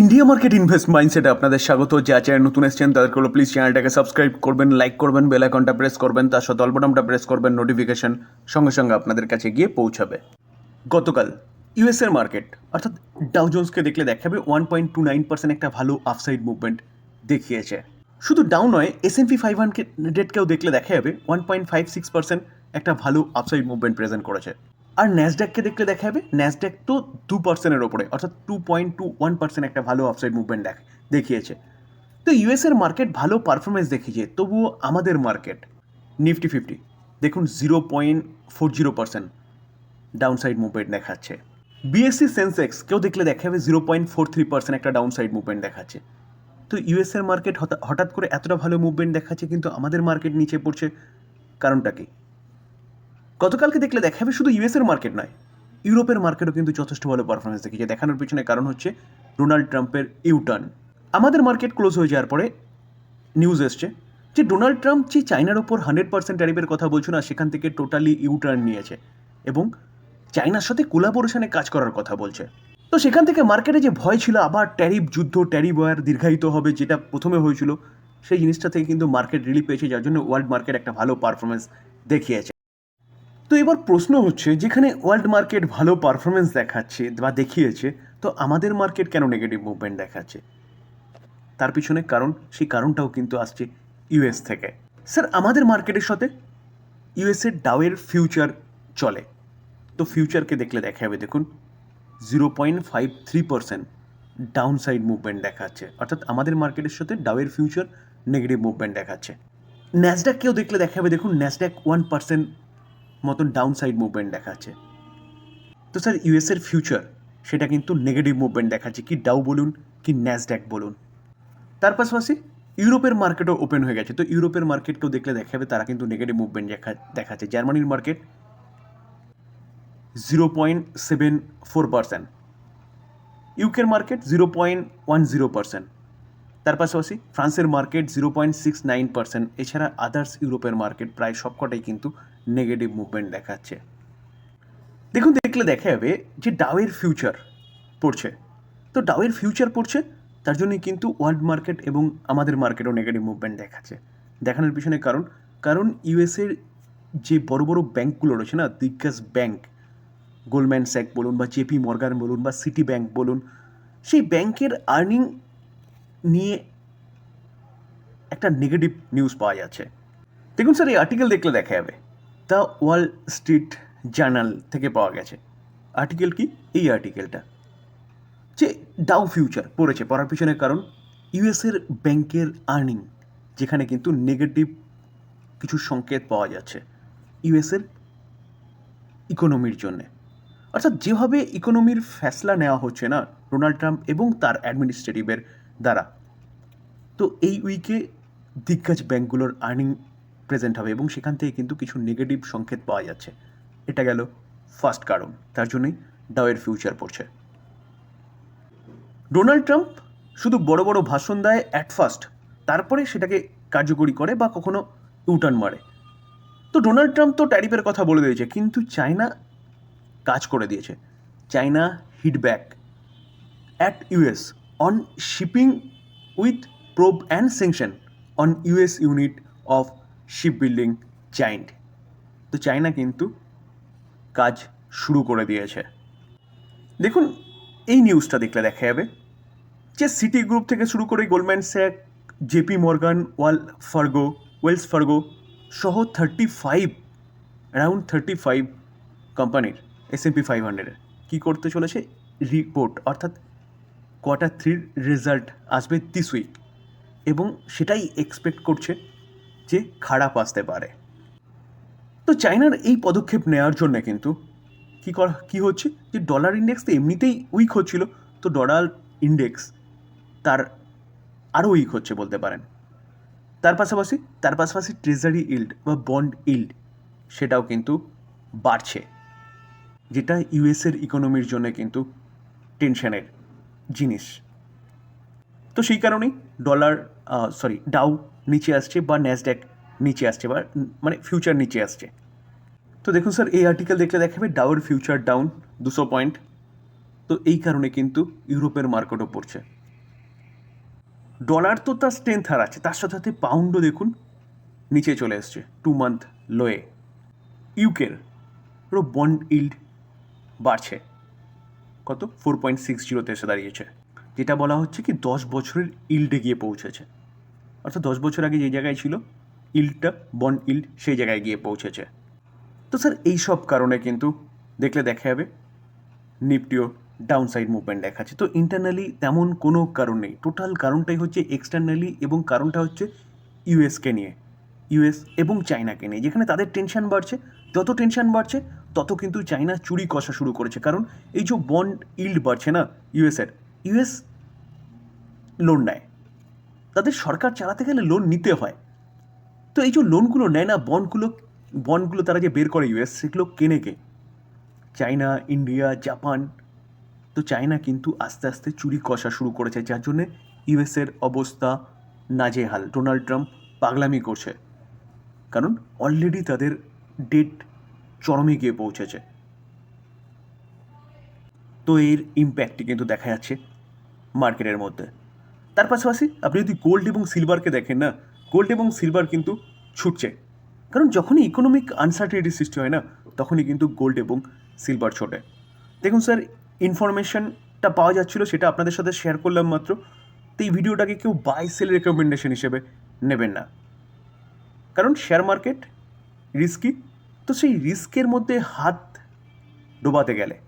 India market invest মাইন্ডসেটে আপনাদের স্বাগত। যা চ্যানেল নতুন এসেছেন, তাদেরকে হলো প্লিজ চ্যানেলটাকে সাবস্ক্রাইব করবেন লাইক করবেন বেল আইকনটা প্রেস করবেন, তার সাথে অল্পটামটা প্রেস করবেন নোটিফিকেশন সঙ্গে সঙ্গে আপনাদের কাছে গিয়ে পৌঁছাবে। গতকাল ইউএসএর মার্কেট অর্থাৎ ডাউ জোন্সকে দেখলে দেখাবে one point two nine percent একটা ভালো আফসাইড মুভমেন্ট দেখিয়েছে। শুধু ডাউ নয় এস এম পি ফাইভ হান্ড্রেডকেও দেখলে দেখা যাবে one point five six percent একটা ভালো আফসাইড মুভমেন্ট প্রেজেন্ট করেছে। আর ন্যাসড্যাককে দেখলে দেখা যাবে ন্যাসড্যাক তো দু পার্সেন্টের ওপরে, অর্থাৎ two point two one percent একটা ভালো আফসাইড মুভমেন্ট দেখ, দেখিয়েছে। তো ইউএসের মার্কেট ভালো পারফরমেন্স দেখিয়েছে, তবুও আমাদের মার্কেট নিফটি ফিফটি দেখুন zero point four zero percent down side movement দেখাচ্ছে বিএসসি সেন্সেক্স কেউ দেখলে দেখা যাবে zero point four three percent একটা ডাউন সাইড মুভমেন্ট দেখাচ্ছে। তো ইউএসের মার্কেট হঠাৎ করে এতটা ভালো মুভমেন্ট দেখাচ্ছে, কিন্তু আমাদের মার্কেট নিচে পড়ছে, কারণটা কি? গতকালকে দেখলে দেখা যাবে শুধু ইউএসের মার্কেট নয়, ইউরোপের মার্কেটও কিন্তু যথেষ্ট ভালো পারফরমেন্স দেখিয়েছে। দেখানোর পিছনে কারণ হচ্ছে ডোনাল্ড ট্রাম্পের ইউটার্ন আমাদের মার্কেট ক্লোজ হয়ে যাওয়ার পরে নিউজ এসছে যে ডোনাল্ড ট্রাম্প যে চায়নার ওপর হান্ড্রেড পার্সেন্ট ট্যারিফের কথা বলছো না, সেখান থেকে টোটালি ইউটার্ন নিয়েছে এবং চায়নার সাথে কোলাবোরেশনে কাজ করার কথা বলছে। তো সেখান থেকে মার্কেটে যে ভয় ছিল, আবার ট্যারিফ যুদ্ধ ট্যারিফ ওয়ার দীর্ঘায়িত হবে, যেটা প্রথমে হয়েছিল, সেই জিনিসটা থেকে কিন্তু মার্কেট রিলিফ পেয়েছে, যার জন্য ওয়ার্ল্ড মার্কেট একটা ভালো পারফরমেন্স দেখিয়েছে। তো এবার প্রশ্ন হচ্ছে, যেখানে ওয়ার্ল্ড মার্কেট ভালো পারফরমেন্স দেখাচ্ছে বা দেখিয়েছে, তো আমাদের মার্কেট কেন নেগেটিভ মুভমেন্ট দেখাচ্ছে? তার পিছনে কারণ, সেই কারণটাও কিন্তু আসছে ইউএস থেকে। স্যার, আমাদের মার্কেটের সাথে ইউএসের ডাওয়ের ফিউচার চলে। তো ফিউচারকে দেখলে দেখা যাবে, দেখুন zero point five three percent down side movement দেখাচ্ছে। অর্থাৎ আমাদের মার্কেটের সাথে ডাওয়ের ফিউচার নেগেটিভ মুভমেন্ট দেখাচ্ছে। ন্যাসডাককেও দেখলে দেখা যাবে, দেখুন ন্যাসড্যাক ওয়ান পার্সেন্ট মতন ডাউন সাইড মুভমেন্ট দেখাচ্ছে। তো স্যার ইউএসের ফিউচার সেটা কিন্তু নেগেটিভ মুভমেন্ট দেখাচ্ছে। কি ডাউ বলুন, কি ন্যাসড্যাক বলুন। তার পাশাপাশি ইউরোপের মার্কেটও ওপেন হয়ে গেছে। তো ইউরোপের মার্কেটকেও দেখলে দেখাবে, তারা কিন্তু নেগেটিভ মুভমেন্ট দেখা, দেখাচ্ছে। জার্মানির market zero point seven four percent ইউকের market zero point one zero percent তার পাশাপাশি ফ্রান্সের market zero point six nine percent এছাড়া আদার্স ইউরোপের মার্কেট প্রায় সবকটাই কিন্তু নেগেটিভ মুভমেন্ট দেখাচ্ছে। দেখুন, দেখলে দেখা যাবে যে ডাওয়ের ফিউচার পড়ছে। তো ডাওয়ের ফিউচার পড়ছে, তার জন্যই কিন্তু ওয়ার্ল্ড মার্কেট এবং আমাদের মার্কেটও নেগেটিভ মুভমেন্ট দেখাচ্ছে। দেখানোর পিছনে কারণ কারণ ইউএসের যে বড় বড় ব্যাঙ্কগুলো রয়েছে না দিগ্গজ ব্যাঙ্ক গোল্ডম্যান স্যাক বলুন বা জেপি মর্গান বলুন বা সিটি ব্যাঙ্ক বলুন, সেই ব্যাংকের আর্নিং নিয়ে একটা নেগেটিভ নিউজ পাওয়া যাচ্ছে। দেখুন স্যার এই আর্টিকেল দেখলে দেখা যাবে দ্য ওয়াল স্ট্রিট জার্নাল থেকে পাওয়া গেছে। আর্টিকেল কি? এই আর্টিকেলটা। যে ডাউ ফিউচার পড়েছে, পড়ার পিছনে কারণ ইউএসের ব্যাংকের আর্নিং, যেখানে কিন্তু নেগেটিভ কিছু সংকেত পাওয়া যাচ্ছে ইউএসের ইকোনমির জন্যে। অর্থাৎ যেভাবে ইকোনমির ফ্যাসলা নেওয়া হচ্ছে না ডোনাল্ড ট্রাম্প এবং তার অ্যাডমিনিস্ট্রেটিভের দ্বারা। তো এই উইকে দিগ্গজ ব্যাঙ্কগুলোর আর্নিং প্রেজেন্ট হবে এবং সেখান থেকে কিন্তু কিছু নেগেটিভ সংকেত পাওয়া যাচ্ছে। এটা গেল ফার্স্ট কারণ। তার জন্যই ডাওয়ের ফিউচার পড়ছে। ডোনাল্ড ট্রাম্প শুধু বড় বড় ভাষণ দেয় অ্যাট ফার্স্ট তারপরে সেটাকে কার্যকরী করে বা কখনো ইউটার্ন মারে। তো ডোনাল্ড ট্রাম্প তো ট্যারিফের কথা বলে দিয়েছে, কিন্তু চায়না কাজ করে দিয়েছে। China hit back at US on shipping with probe and sanction on US unit of ship building তো চায়না কিন্তু কাজ শুরু করে দিয়েছে। দেখুন, এই নিউজটা দেখলে দেখা যাবে যে সিটি গ্রুপ থেকে শুরু করে Goldman Sachs JP Morgan Wall Fargo Wells Fargo সহ thirty five around thirty five কোম্পানির এস এম পি ফাইভ হান্ড্রেডের কী করতে চলেছে? রিপোর্ট অর্থাৎ কোয়ার্টার থ্রির রেজাল্ট আসবে দিস উইক এবং সেটাই এক্সপেক্ট করছে যে খারাপ আসতে পারে। তো চায়নার এই পদক্ষেপ নেওয়ার জন্য কিন্তু কী করা, কী হচ্ছে? যে ডলার ইন্ডেক্স তো এমনিতেই উইক হচ্ছিল, তো ডলার ইন্ডেক্স তার আরও উইক হচ্ছে বলতে পারেন। তার পাশাপাশি তার পাশাপাশি ট্রেজারি ইল্ড বা বন্ড ইল্ড সেটাও কিন্তু বাড়ছে, যেটা ইউএসের ইকোনমির জন্য কিন্তু টেনশনের জিনিস। তো সেই কারণেই ডলার সরি ডাউ নিচে আসছে বা ন্যাসড্যাক নিচে আসছে বা মানে ফিউচার নিচে আসছে। তো দেখুন স্যার এই আর্টিকেল দেখলে দেখাবে ডাউর ফিউচার ডাউন দুশো পয়েন্ট তো এই কারণে কিন্তু ইউরোপের মার্কেটও পড়ছে। ডলার তো তার স্ট্রেংথ আর আছে তার সাথে সাথে পাউন্ডও দেখুন নিচে চলে এসছে টু মান্থ লোয়ে ইউকের পুরো বন্ড ইল্ড বাড়ছে। কত? ফোর পয়েন্ট সিক্স জিরোতে এসে দাঁড়িয়েছে। যেটা বলা হচ্ছে কি, দশ বছরের ইল্ডে গিয়ে পৌঁছেছে। অর্থাৎ দশ বছর আগে যে জায়গায় ছিল, ইল্ডটা বন্ড ইল্ড, সেই জায়গায় গিয়ে পৌঁছেছে। তো স্যার, এই সব কারণে কিন্তু দেখলে দেখা যাবে নিফটিও ডাউন সাইড মুভমেন্ট দেখাচ্ছে। তো ইন্টারনালি তেমন কোনো কারণ নেই। টোটাল কারণটাই হচ্ছে এক্সটার্নালি এবং কারণটা হচ্ছে ইউএসকে নিয়ে। ইউএস এবং চায়নাকে নিয়ে। যেখানে তাদের টেনশন বাড়ছে। যত টেনশন বাড়ছে, তত কিন্তু চায়না চুরি কষা শুরু করেছে। কারণ এই যে বন্ড ইল্ড বাড়ছে না ইউএসের ইউএস লোন নেয়। তাদের সরকার চালাতে গেলে লোন নিতে হয়। তো এই যে লোনগুলো নেয় না বন্ডগুলো বন্ডগুলো তারা যে বের করে ইউএস, সেগুলো কেনে কে? China, India, Japan. তো চায়না কিন্তু আস্তে আস্তে চুরি কষা শুরু করেছে, যার জন্যে ইউএসের অবস্থা নাজেহাল। ডোনাল্ড ট্রাম্প পাগলামি করছে। কারণ অলরেডি তাদের ডেট চরমে গিয়ে পৌঁছেছে। তো এর ইম্প্যাক্টটি কিন্তু দেখা যাচ্ছে। মার্কেটের মধ্যে। তার পাশাপাশি আপনি যদি গোল্ড এবং সিলভারকে দেখেন না গোল্ড এবং সিলভার কিন্তু ছুটছে। কারণ যখনই ইকোনমিক আনসার্টিনিটি সৃষ্টি হয় না, তখনই কিন্তু গোল্ড এবং সিলভার ছোটে। দেখুন স্যার ইনফরমেশনটা পাওয়া যাচ্ছিল, সেটা আপনাদের সাথে শেয়ার করলাম মাত্র। তো এই ভিডিওটাকে কেউ বাই সেল রেকমেন্ডেশন হিসেবে নেবেন না। কারণ শেয়ার মার্কেট রিস্কি তো সেই রিস্কের মধ্যে হাত ডোবাতে গেলে।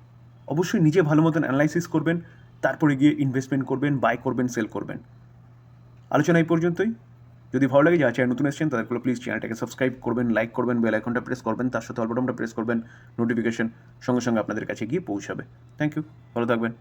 অবশ্যই নিজে ভালো মতন অ্যানালাইসিস করবেন তারপরে গিয়ে ইনভেস্টমেন্ট করবেন বাই করবেন সেল করবেন। আলোচনা এই পর্যন্তই। যদি ভালো লাগে যা চ্যানেল নতুন এসেছেন তাদেরগুলো প্লিজ চ্যানেলটাকে সাবস্ক্রাইব করবেন লাইক করবেন বেল আইকনটা প্রেস করবেন, তার সাথে অল্পটমটা প্রেস করবেন নোটিফিকেশন সঙ্গে সঙ্গে আপনাদের কাছে গিয়ে পৌঁছাবে। থ্যাংক ইউ ভালো থাকবেন।